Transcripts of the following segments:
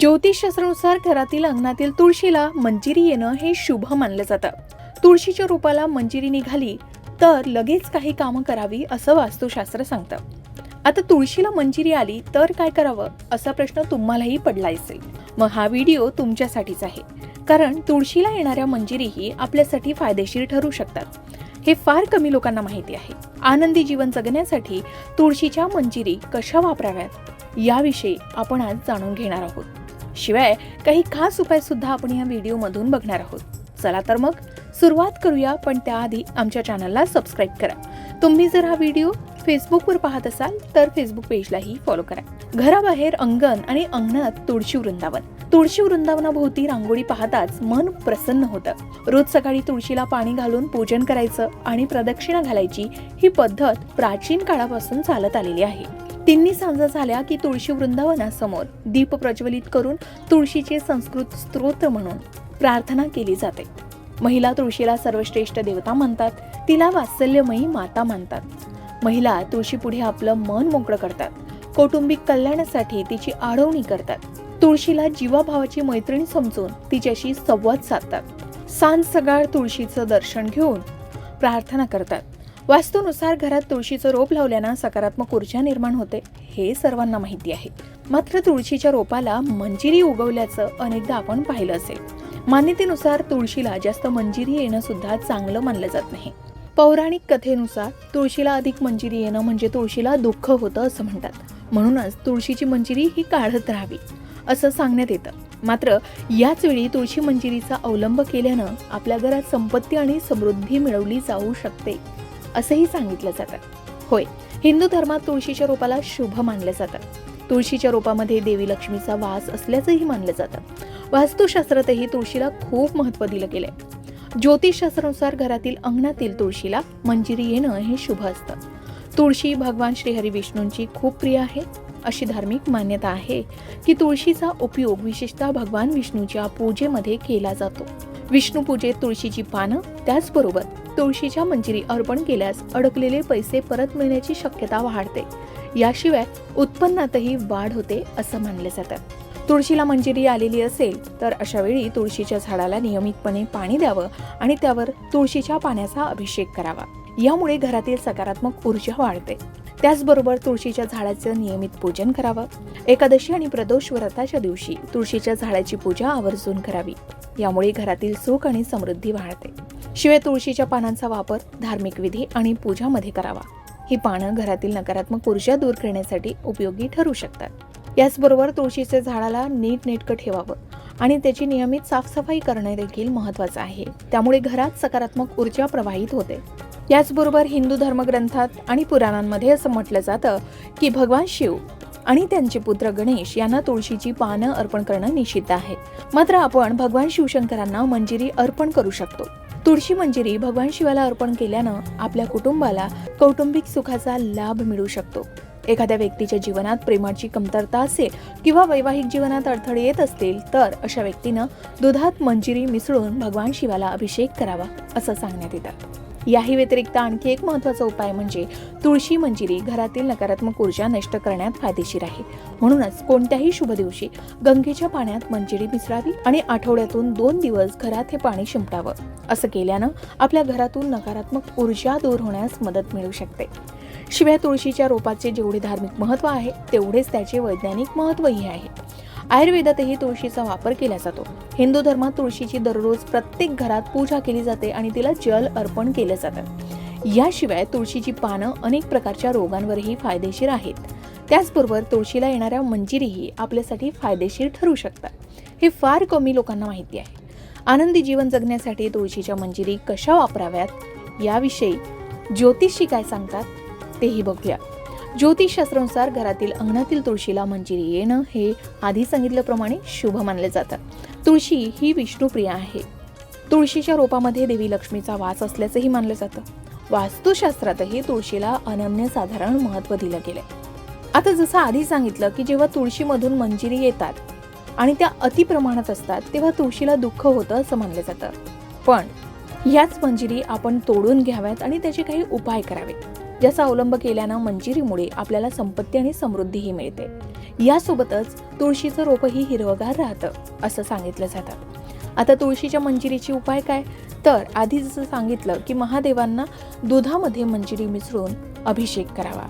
ज्योतिषशास्त्रानुसार घरातील अंगणातील तुळशीला मंजिरी येणं हे शुभ मानलं जातं. तुळशीच्या रूपाला मंजिरी निघाली तर लगेच काही कामं करावी असं वास्तुशास्त्र सांगतं. आता तुळशीला मंजिरी आली तर काय करावं? असा प्रश्न तुम्हालाही पडला असेल. मग हा व्हिडिओ तुमच्यासाठीच आहे. कारण तुळशीला येणाऱ्या मंजिरीही आपल्यासाठी फायदेशीर ठरू शकतात. हे फार कमी लोकांना माहिती आहे. आनंदी जीवन जगण्यासाठी तुळशीच्या मंजिरी कशा वापराव्यात? याविषयी आपण आज जाणून घेणार आहोत. शिवाय काही खास उपाय सुद्धा आपण या व्हिडिओमधून बघणार आहोत. चला तर मग सुरुवात करूया पण त्याआधी आमच्या चॅनलला सबस्क्राईब करा. तुम्ही जर हा व्हिडिओ फेसबुकवर पाहत असाल तर फेसबुक पेजलाही फॉलो करा. घराबाहेर अंगण आणि अंगणात तुळशी वृंदावन. तुळशी वृंदावनाभोवती रांगोळी पाहताच मन प्रसन्न होतं. रोज सकाळी तुळशीला पाणी घालून पूजन करायचं आणि प्रदक्षिणा घालायची ही पद्धत प्राचीन काळापासून चालत आलेली आहे. तिन्ही सांजा झाल्या की तुळशी वृंदावनासमोर दीप प्रज्वलित करून तुळशीचे संस्कृत स्तोत्र म्हणून प्रार्थना केली जाते. महिला तुळशीला सर्वश्रेष्ठ देवता मानतात तिला वात्सल्यमयी माता मानतात महिला तुळशी पुढे आपलं मन मोकळं करतात. कौटुंबिक कल्याणासाठी तिची आढवणी करतात. तुळशीला जीवाभावाची मैत्रीण समजून तिच्याशी संवाद साधतात. सांज सकाळ तुळशीचं दर्शन घेऊन प्रार्थना करतात. वास्तूनुसार घरात तुळशीचं रोप लावल्यानं सकारात्मक ऊर्जा निर्माण होते हे सर्वांना माहिती आहे. मात्र तुळशीच्या रोपाला मंजिरी उगवल्याचं अनेकदा आपण पाहिलं असेल. मान्यतेनुसार तुळशीला जास्त मंजिरी येणं सुद्धा चांगलं मानलं जात नाही. पौराणिक कथेनुसार तुळशीला अधिक मंजिरी येणं म्हणजे तुळशीला दुःख होतं असं म्हणतात. म्हणूनच तुळशीची मंजिरी ही काढत राहावी असं सांगण्यात येतं. मात्र याच वेळी तुळशी मंजिरीचा अवलंब केल्यानं आपल्या घरात संपत्ती आणि समृद्धी मिळवली जाऊ शकते असंही सांगितलं जातं. होय हिंदू धर्मात तुळशीच्या रोपाला शुभ मानलं जातं. तुळशीच्या रोपामध्ये देवी लक्ष्मीचा वास असल्याचंही मानलं जातं. वास्तुशास्त्रातही तुळशीला खूप महत्त्व दिलं गेलंय. ज्योतिषशास्त्रानुसार घरातील अंगणातील तुळशीला मंजिरी येणं हे शुभ असतं. तुळशी भगवान श्रीहरी विष्णूंची खूप प्रिय आहे. अशी धार्मिक मान्यता आहे की तुळशीचा उपयोग विशेषतः भगवान विष्णूच्या पूजेमध्ये केला जातो. विष्णू पूजेत तुळशीची पानं त्याचबरोबर तुळशीच्या मंजिरी अर्पण केल्यास अडकलेले पैसे परत मिळण्याची शक्यता वाढते. याशिवाय उत्पन्नातही वाढ होते असं मानले जातं. तुळशीला मंजिरी आलेली असेल तर अशा वेळी तुळशीच्या झाडाला नियमितपणे पाणी द्यावं आणि त्यावर तुळशीच्या पाण्याचा अभिषेक करावा. यामुळे घरातील सकारात्मक ऊर्जा वाढते. त्याचबरोबर तुळशीच्या झाडाचं नियमित पूजन करावं. एकादशी आणि प्रदोष व्रताच्या दिवशी तुळशीच्या झाडाची पूजा आवर्जून करावी. यामुळे घरातील सुख आणि समृद्धी वाढते. शिवाय तुळशीच्या पानांचा वापर धार्मिक विधी आणि पूजामध्ये करावा. ही पानं घरातील नकारात्मक ऊर्जा दूर करण्यासाठी उपयोगी ठरू शकतात. याचबरोबर तुळशीचे झाडाला नीट नेटकं ठेवावं आणि त्याची नियमित साफसफाई करणे देखील महत्वाचं आहे. त्यामुळे घरात सकारात्मक ऊर्जा प्रवाहित होते. याचबरोबर हिंदू धर्मग्रंथात आणि पुराणांमध्ये असं म्हटलं जातं की भगवान शिव आणि त्यांचे पुत्र गणेश यांना तुळशीची पानं अर्पण करणं निषिद्ध आहे. मात्र आपण भगवान शिवशंकरांना मंजिरी अर्पण करू शकतो. तुळशी मंजिरी भगवान शिवाला अर्पण केल्यानं आपल्या कुटुंबाला कौटुंबिक सुखाचा लाभ मिळू शकतो. एखाद्या व्यक्तीच्या जीवनात प्रेमाची कमतरता असेल किंवा वैवाहिक जीवनात अडथळे येत असतील तर अशा व्यक्तीनं दुधात मंजिरी मिसळून भगवान शिवाला अभिषेक करावा असं सांगण्यात येतं. याही व्यतिरिक्त आणखी एक महत्त्वाचा उपाय म्हणजे तुळशी मंजिरी घरातील नकारात्मक ऊर्जा नष्ट करण्यात फायदेशीर आहे. म्हणूनच कोणत्याही शुभ दिवशी गंगेच्या पाण्यात मंजिरी मिसळावी आणि आठवड्यातून दोन दिवस घरात हे पाणी शिंपडावं. असं केल्यानं आपल्या घरातून नकारात्मक ऊर्जा दूर होण्यास मदत मिळू शकते. शिवाय तुळशीच्या रोपाचे जेवढे धार्मिक महत्त्व आहे तेवढेच त्याचे वैज्ञानिक महत्वही आहे. आयुर्वेदातही तुळशीचा वापर केला जातो. हिंदू धर्मात तुळशीची दररोज प्रत्येक घरात पूजा केली जाते आणि तिला जल अर्पण केलं जातं. याशिवाय तुळशीची पानं अनेक प्रकारच्या रोगांवरही फायदेशीर आहेत. त्याचबरोबर तुळशीला येणाऱ्या मंजिरीही आपल्यासाठी फायदेशीर ठरू शकतात. हे फार कमी लोकांना माहिती आहे. आनंदी जीवन जगण्यासाठी तुळशीच्या मंजिरी कशा वापराव्यात? याविषयी ज्योतिषी काय सांगतात तेही बघूया. ज्योतिषशास्त्रानुसार घरातील अंगणातील तुळशीला मंजिरी येणं हे आधी सांगितल्याप्रमाणे शुभ मानले जातं. तुळशी ही विष्णुप्रिया आहे. तुळशीच्या रोपामध्ये देवी लक्ष्मीचा वास असल्याचंही मानलं जातं. वास्तुशास्त्रातही तुळशीला अनन्यसाधारण महत्त्व दिलं गेलंय. आता जसं आधी सांगितलं की जेव्हा तुळशीमधून मंजिरी येतात आणि त्या अतिप्रमाणात असतात तेव्हा तुळशीला दुःख होतं असं मानलं जातं. पण याच मंजिरी आपण तोडून घ्याव्यात आणि त्याचे काही उपाय करावेत. ज्याचा अवलंब केल्यानं मंजिरीमुळे आपल्याला संपत्ती आणि समृद्धीही मिळते. यासोबतच तुळशीचं रोपही हिरवगार राहतं असं सांगितलं जातं. आता तुळशीच्या मंजिरीची उपाय काय? तर आधी जसं सांगितलं की महादेवांना दुधामध्ये मंजिरी मिसळून अभिषेक करावा.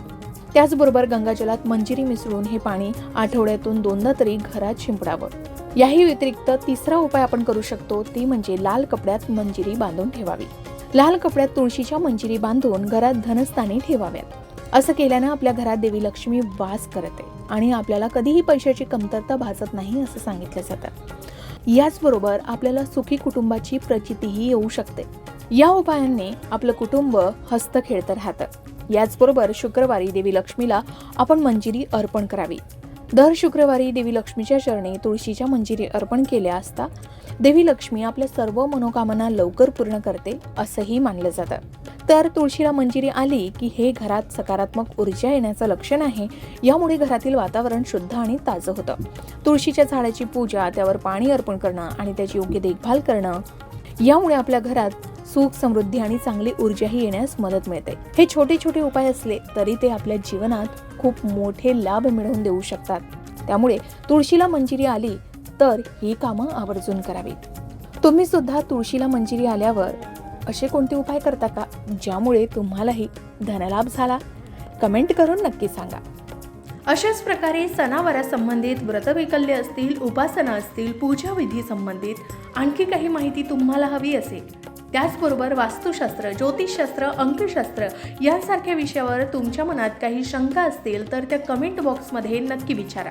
त्याचबरोबर गंगाजलात मंजिरी मिसळून हे पाणी आठवड्यातून दोनदा तरी घरात शिंपडावं. याही व्यतिरिक्त तिसरा उपाय आपण करू शकतो ती म्हणजे लाल कपड्यात मंजिरी बांधून ठेवावी. लाल कपड्यात तुळशीच्या मंजिरी बांधून घरात धनस्थानी ठेवाव्यात. असं केल्यानं आपल्या घरात देवी लक्ष्मी वास करते आणि आपल्याला कधीही पैशाची कमतरता भासत नाही असं सांगितलं जातं. याचबरोबर आपल्याला सुखी कुटुंबाची प्रचितीही येऊ शकते. या उपायांनी आपलं कुटुंब हस्त खेळतं राहतं. याचबरोबर शुक्रवारी देवी लक्ष्मीला आपण मंजिरी अर्पण करावी. दर शुक्रवारी देवी लक्ष्मीच्या चरणी तुळशीच्या मंजिरी अर्पण केल्या असता देवी लक्ष्मी आपल्या सर्व मनोकामना लवकर पूर्ण करते असंही मानलं जातं. तर तुळशीला मंजिरी आली की हे घरात सकारात्मक ऊर्जा येण्याचं लक्षण आहे यामुळे घरातील वातावरण शुद्ध आणि ताजं होतं. तुळशीच्या झाडाची पूजा त्यावर पाणी अर्पण करणं आणि त्याची योग्य देखभाल करणं यामुळे आपल्या घरात सुख समृद्धी आणि चांगली ऊर्जाही येण्यास मदत मिळते. हे छोटे छोटे उपाय असले तरी ते आपल्या जीवनात खूप मोठे लाभ मिळवून देऊ शकतात. त्यामुळे तुळशीला मंजिरी आली तर ही कामं आवर्जून करावीत. तुम्ही सुद्धा तुळशीला मंजिरी आल्यावर असे कोणते उपाय करता का? ज्यामुळे तुम्हालाही धनलाभ झाला? कमेंट करून नक्की सांगा. अशाच प्रकारे सणावारासंबंधित व्रतवैकल्य असतील उपासना असतील पूजाविधी संबंधित आणखी काही माहिती तुम्हाला हवी असेल त्याचबरोबर वास्तुशास्त्र ज्योतिषशास्त्र अंकशास्त्र यांसारख्या विषयावर तुमच्या मनात काही शंका असतील तर त्या कमेंट बॉक्समध्ये नक्की विचारा.